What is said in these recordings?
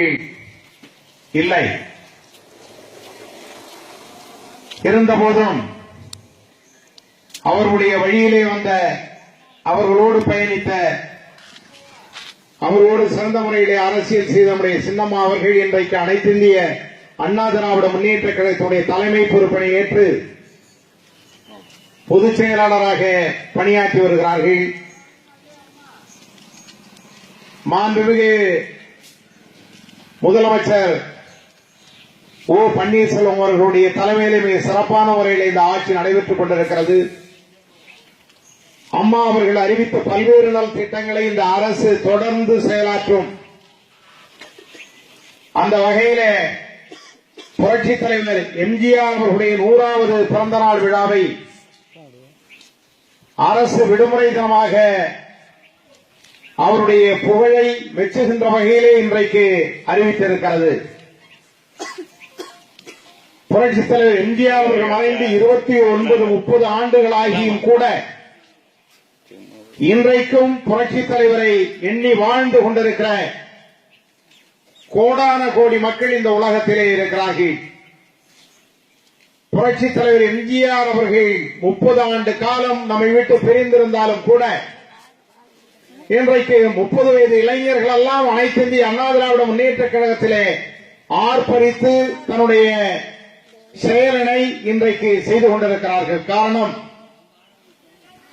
அவர்கள் இல்லை. இருந்தபோதும் அவர்களுடைய வழியிலே வந்த அவர்களோடு பயணித்த அவரோடு சிறந்த முறையிலே அரசியல் செய்த நம்முடைய சின்னம்மா அவர்கள் இன்றைக்கு அனைத்திந்திய அண்ணா திராவிட முன்னேற்ற கழகத்துடைய தலைமை பொறுப்பினை ஏற்று பொதுச் செயலாளராக பணியாற்றி வருகிறார்கள். மாண்புமிகு முதலமைச்சர் ஓ பன்னீர்செல்வம் அவர்களுடைய தலைமையிலே மிக சிறப்பான முறையில் இந்த ஆட்சி நடைபெற்றுக் கொண்டிருக்கிறது. அம்மா அவர்கள் அறிவித்த பல்வேறு நல் திட்டங்களை இந்த அரசு தொடர்ந்து செயலாற்றும். அந்த வகையில புரட்சி தலைவர் எம்ஜிஆர் அவர்களுடைய நூறாவது பிறந்த நாள் விழாவை அரசு விடுமுறை தினமாக அவருடைய புகழை மெச்சுகின்ற வகையிலே இன்றைக்கு அறிவித்திருக்கிறது. புரட்சித் தலைவர் எம்ஜிஆர் அவர்கள் மறைந்து இருபத்தி ஒன்பது முப்பது ஆண்டுகளாகியும் கூட இன்றைக்கும் புரட்சித் தலைவரை எண்ணி வாழ்ந்து கொண்டிருக்கிற கோடான கோடி மக்கள் இந்த உலகத்திலே இருக்கிறார்கள். புரட்சித் தலைவர் எம்ஜிஆர் அவர்கள் முப்பது ஆண்டு காலம் நம்மை விட்டு பிரிந்திருந்தாலும் கூட இன்றைக்கு முப்பது வயது இளைஞர்கள் எல்லாம் அனைத்து இந்திய அண்ணா திராவிட முன்னேற்ற கழகத்திலே ஆர்ப்பரித்து தன்னுடைய செயலனை இன்றைக்கு செய்து கொண்டிருக்கிறார்கள். காரணம்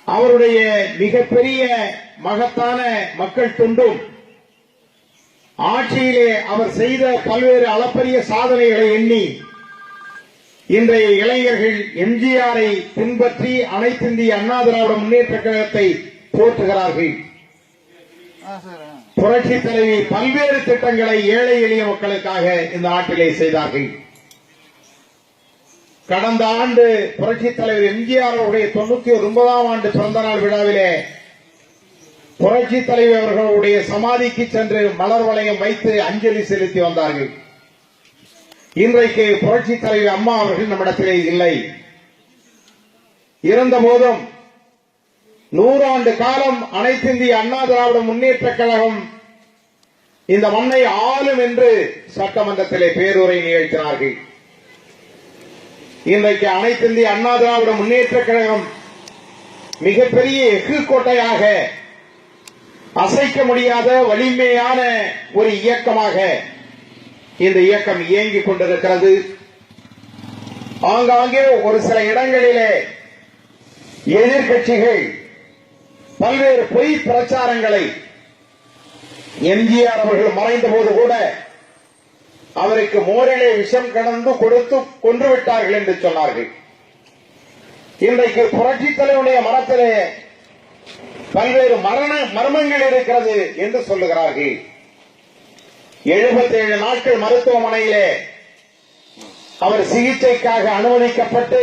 அவருடைய மிகப்பெரிய மகத்தான மக்கள் துண்டும் ஆட்சியிலே அவர் செய்த பல்வேறு அளப்பரிய சாதனைகளை எண்ணி இன்றைய இளைஞர்கள் எம்ஜிஆரை பின்பற்றி அனைத்திந்திய அண்ணா திராவிட முன்னேற்ற கழகத்தை போற்றுகிறார்கள். புரட்சி தலைவி பல்வேறு திட்டங்களை ஏழை எளிய மக்களுக்காக இந்த நாட்டிலே செய்தார்கள். கடந்த ஆண்டு புரட்சி தலைவர் எம்ஜிஆர் அவருடைய தொண்ணூத்தி ஒன்பதாம் ஆண்டு பிறந்த நாள் விழாவிலே புரட்சி தலைவர் அவர்களுடைய சமாதிக்கு சென்று மலர் வளையம் வைத்து அஞ்சலி செலுத்தி வந்தார்கள். இன்றைக்கு புரட்சி தலைவி அம்மா அவர்கள் நம்மிடத்திலே இல்லை. இருந்த போதும் நூறாண்டு காலம் அனைத்திந்திய அண்ணா திராவிட முன்னேற்ற கழகம் இந்த மண்ணை ஆளும் என்று சட்டமன்றத்திலே பேருரை நிகழ்த்தினார்கள். இன்றைக்கு அனைத்திந்திய அண்ணா திராவிட முன்னேற்ற கழகம் மிகப்பெரிய எஃகு கோட்டையாக அசைக்க முடியாத வலிமையான ஒரு இயக்கமாக இந்த இயக்கம் இயங்கிக் கொண்டிருக்கிறது. ஆங்காங்கே ஒரு சில இடங்களிலே எதிர்கட்சிகள் பல்வேறு பொய் பிரச்சாரங்களை எம்ஜிஆர் அவர்கள் மறைந்த போது கூட அவருக்கு மோரிலே விஷம் கடந்து கொடுத்து கொன்று விட்டார்கள் என்று சொன்னார்கள். இன்றைக்கு புரட்சி தலைவனுடைய மரத்திலே பல்வேறு மரண மர்மங்கள் இருக்கிறது என்று சொல்லுகிறார்கள். 77 நாட்கள் மருத்துவமனையிலே அவர் சிகிச்சைக்காக அனுமதிக்கப்பட்டு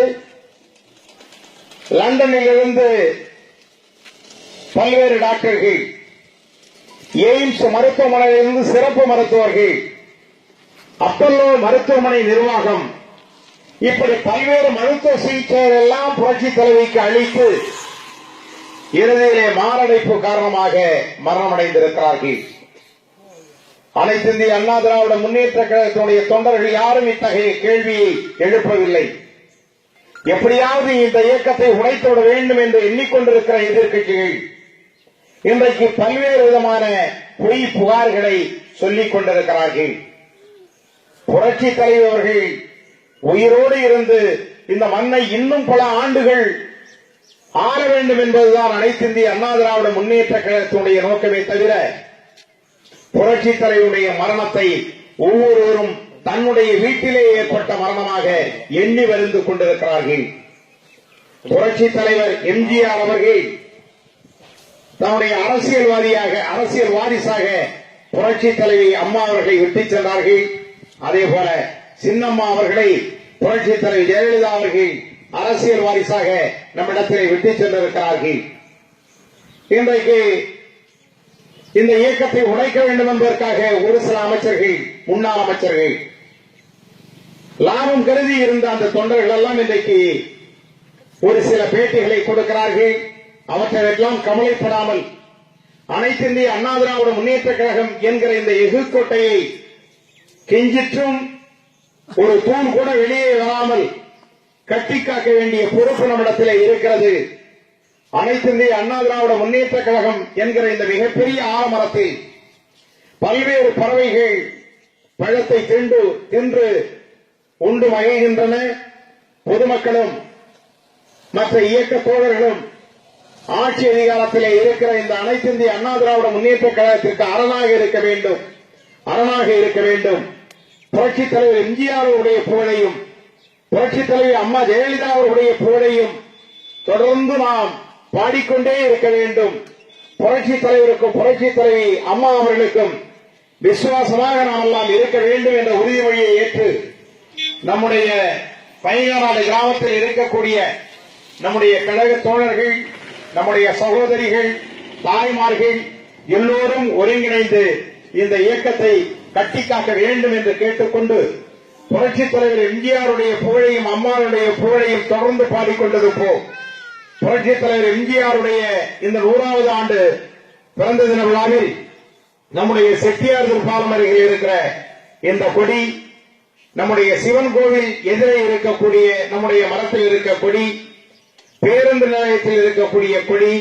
லண்டனில் இருந்து பல்வேறு டாக்டர்கள் எய்ம்ஸ் மருத்துவமனையிலிருந்து சிறப்பு மருத்துவர்கள் அப்பல்லோ மருத்துவமனை நிர்வாகம் இப்படி பல்வேறு மருத்துவ சிகிச்சைகள் எல்லாம் புரட்சி தலைவிக்கு அளித்து இறுதியிலே மாரடைப்பு காரணமாக மரணமடைந்திருக்கிறார்கள். அனைத்து இந்திய அண்ணா திராவிட முன்னேற்ற கழகத்தினுடைய தொண்டர்கள் யாரும் இத்தகைய கேள்வியை எழுப்பவில்லை. எப்படியாவது இந்த இயக்கத்தை உடைத்துவிட வேண்டும் என்று எண்ணிக்கொண்டிருக்கிற எதிர்கட்சிகள் இன்றைக்கு பல்வேறு விதமான பொய் புகார்களை சொல்லிக் கொண்டிருக்கிறார்கள். புரட்சி தலைவர்கள் உயிரோடு இருந்து இந்த மண்ணை இன்னும் பல ஆண்டுகள் ஆள வேண்டும் என்பதுதான் அனைத்து இந்திய அண்ணா திராவிட முன்னேற்ற கழகத்தினுடைய நோக்கமே தவிர புரட்சி தலைவருடைய மரணத்தை ஒவ்வொருவரும் தன்னுடைய வீட்டிலே ஏற்பட்ட மரணமாக எண்ணி வருந்து கொண்டிருக்கிறார்கள். புரட்சி தலைவர் எம்ஜிஆர் அவர்கள் தன்னுடைய அரசியல்வாதியாக அரசியல் வாரிசாக புரட்சி தலைவி அம்மா அவர்களை விட்டு சென்றார்கள். அதே போல சின்னம்மா அவர்களை புரட்சி தலைவி ஜெயலலிதா அவர்கள் அரசியல் வாரிசாக நம்மிடத்திலே விட்டு சென்றிருக்கிறார்கள். இன்றைக்கு இந்த இயக்கத்தை உடைக்க வேண்டும் என்பதற்காக ஒரு சில அமைச்சர்கள் முன்னாள் அமைச்சர்கள். லாபம் கருதி இருந்த அந்த தொண்டர்கள் எல்லாம் இன்றைக்கு ஒரு சில பேட்டிகளை கொடுக்கிறார்கள். அவற்றையெல்லாம் கவலைப்படாமல் அனைத்து இந்திய அண்ணா திராவிட முன்னேற்ற கழகம் என்கிற இந்த எஃகு கோட்டையை கெஞ்சிற்றும் ஒரு தூண் கூட வெளியே வராமல் கட்டி காக்க வேண்டிய பொறுப்பு நம்மிடத்தில் இருக்கிறது. அனைத்து இந்திய அண்ணா திராவிட முன்னேற்ற கழகம் என்கிற இந்த மிகப்பெரிய ஆலமரத்தில் பல்வேறு பறவைகள் பழத்தை தின்று தின்று உண்டு மகிழ்கின்றன. பொதுமக்களும் மற்ற இயக்க தோழர்களும் ஆட்சி அதிகாரத்திலே இருக்கிற இந்த அனைத்து இந்திய அண்ணா திராவிட முன்னேற்ற கழகத்திற்கு அரணாக இருக்க வேண்டும். அரணாக இருக்க வேண்டும். புரட்சித் தலைவர் எம்ஜிஆர் அவருடைய புகழையும் புரட்சித் தலைவர் அம்மா ஜெயலலிதா அவருடைய புகழையும் தொடர்ந்து நாம் பாடிக்கொண்டே இருக்க வேண்டும். புரட்சித் தலைவருக்கும் புரட்சித் தலைவி அம்மா அவர்களுக்கும் விசுவாசமாக நாம் எல்லாம் இருக்க வேண்டும் என்ற உறுதிமொழியை ஏற்று நம்முடைய பையனாடு கிராமத்தில் இருக்கக்கூடிய நம்முடைய கழக தோழர்கள் நம்முடைய சகோதரிகள் தாய்மார்கள் எல்லோரும் ஒருங்கிணைந்து இந்த இயக்கத்தை கட்டி காக்க வேண்டும் என்று கேட்டுக்கொண்டு புரட்சித் தலைவர் எம்ஜிஆருடைய புகழையும் அம்மாவுடைய புகழையும் தொடர்ந்து பாடிக்கொண்டிருப்போம் போ. புரட்சித் தலைவர் எம்ஜிஆருடைய இந்த நூறாவது ஆண்டு பிறந்த தின விழாவில் நம்முடைய செட்டியார் திருப்பாலம் அருகில் இருக்கிற இந்த கொடி நம்முடைய சிவன் கோவில் எதிரே இருக்கக்கூடிய நம்முடைய மரத்தில் இருக்க கொடி பேருந்து நிலையத்தில் இருக்கக்கூடிய கொடி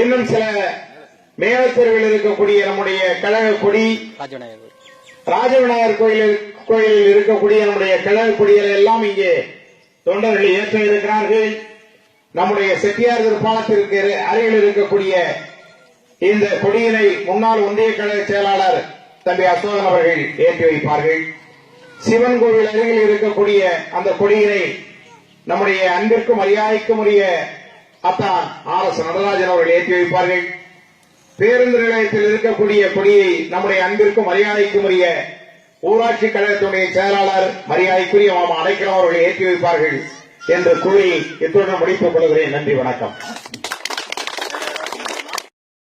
இன்னும் சில மேலத்தெருவில் இருக்கக்கூடிய நம்முடைய கழக கொடி ராஜவிநாயகர் கோயில் கோயிலில் இருக்கக்கூடிய நம்முடைய கழக கொடிகளை எல்லாம் இங்கே தொண்டர்கள் ஏற்ற இருக்கிறார்கள். நம்முடைய செட்டியார் திருப்பாலத்திற்கு அருகில் இருக்கக்கூடிய இந்த கொடியினை முன்னாள் ஒன்றிய கழக செயலாளர் தம்பி அசோகன் அவர்கள் ஏற்றி வைப்பார்கள். சிவன் கோவில் அருகில் இருக்கக்கூடிய அந்த கொடியினை நம்முடைய அன்பிற்கும் மரியாதைக்கும் உரிய அத்தான் ஆர் எஸ் நடராஜன் அவர்கள் ஏற்றி வைப்பார்கள். பேருந்து நிலையத்தில் இருக்கக்கூடிய கொடியை நம்முடைய அன்பிற்கும் மரியாதைக்கும் உரிய ஊராட்சி கழகத்துடைய செயலாளர் மரியாதைக்குரிய மாமா அடைக்கலாம் அவர்கள் ஏற்றி வைப்பார்கள். என்ற கூறி இத்துடன் முடித்துக் கொள்கிறேன். நன்றி வணக்கம்.